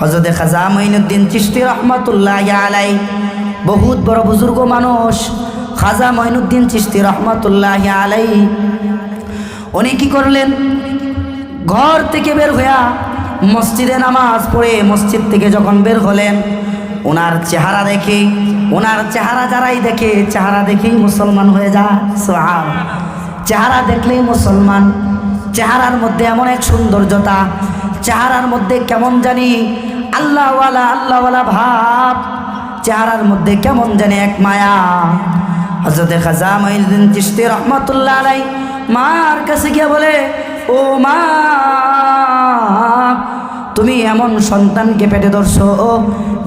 হজরতে খাজা মঈনুদ্দিন চিস্তি রহমতুল্লাহ আলাই বহুত বড় বুজুর্গ মানুষ। খাজা মঈনুদ্দিন চিস্তি রহমতুল্লাহ আলাই উনি কি করলেন? ঘর থেকে বের হইয়া মসজিদে নামাজ পড়ে মসজিদ থেকে যখন বের হলেন ওনার চেহারা দেখে ওনার চেহারা যারাই দেখে, চেহারা দেখেই মুসলমান হয়ে যা সোহাব চেহারা দেখলেই মুসলমান। চেহারার মধ্যে এমন এক সৌন্দর্যতা চেহারার মধ্যে কেমন জানি আল্লাহওয়ালা আল্লাহওয়ালা ভাব, চেহারার মধ্যে কেমন জানি এক মায়া। হজরতে খাজা মঈনুদ্দিন চিশতি রহমতুল্লাহ আলাই মার কাছে গিয়ে বলে, ও মা, তুমি এমন সন্তানকে পেটে ধরছো?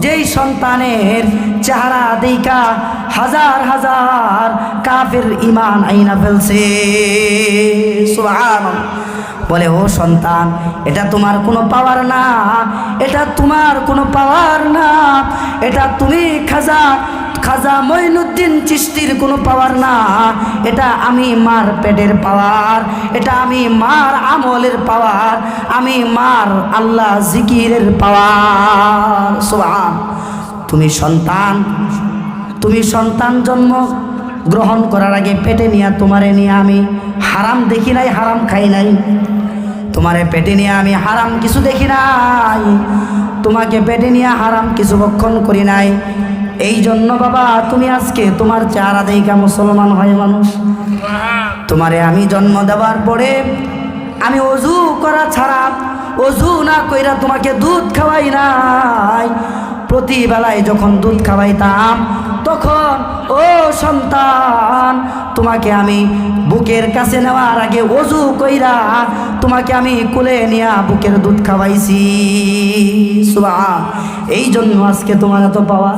যেই সন্তানের চেহারা দেইকা হাজার হাজার কাফের ইমান আইনা ফেলছে। সুবহানাল্লাহ। বলে, ও সন্তান, এটা তোমার কোনো পাওয়ার না, এটা তোমার কোনো পাওয়ার না, এটা তুমি খাজা খাজা মঈনুদ্দিন চিস্তির কোনো পাওয়ার না, এটা আমি মার পেটের পাওয়ার, এটা আমি মার আমলের পাওয়ার, আমি মার আল্লাহ জিকিরের পাওয়ার। সোহান তুমি সন্তান তুমি সন্তান জন্ম গ্রহণ করার আগে পেটে নিয়ে তোমারে নিয়ে আমি হারাম দেখি নাই, হারাম খাই নাই। তোমারে পেটে নিয়ে আমি হারাম কিছু দেখি নাই। তোমাকে পেটে নিয়ে হারাম কিছু ভক্ষণ করি নাই। এই জন্য বাবা, তুমি আজকে তোমার চেহারা দেখা মুসলমান হয় মানুষ। তোমারে আমি জন্ম দেওয়ার পরে আমি অজু করা ছাড়া, অজু না কইরা তোমাকে দুধ খাওয়াই নাই। প্রতি বেলায় যখন দুধ খাওয়াইতাম, তখন ও সন্তান, তোমাকে আমি বুকের কাছে নেওয়ার আগে অজু কইরা তোমাকে আমি কুলে নিয়া বুকের দুধ খাওয়াইছি। সুবা এই জন্য আজকে তোমার এত পাওয়া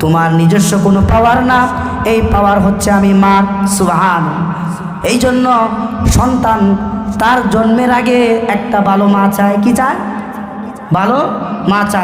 তোমার নিজস্ব কোনো পাওয়ার না। এই পাওয়ার হচ্ছে আমি মার। সুবাহান। এই জন্য সন্তান তার জন্মের আগে একটা ভালো মা চায়। কি চায়? ভালো মা চায়।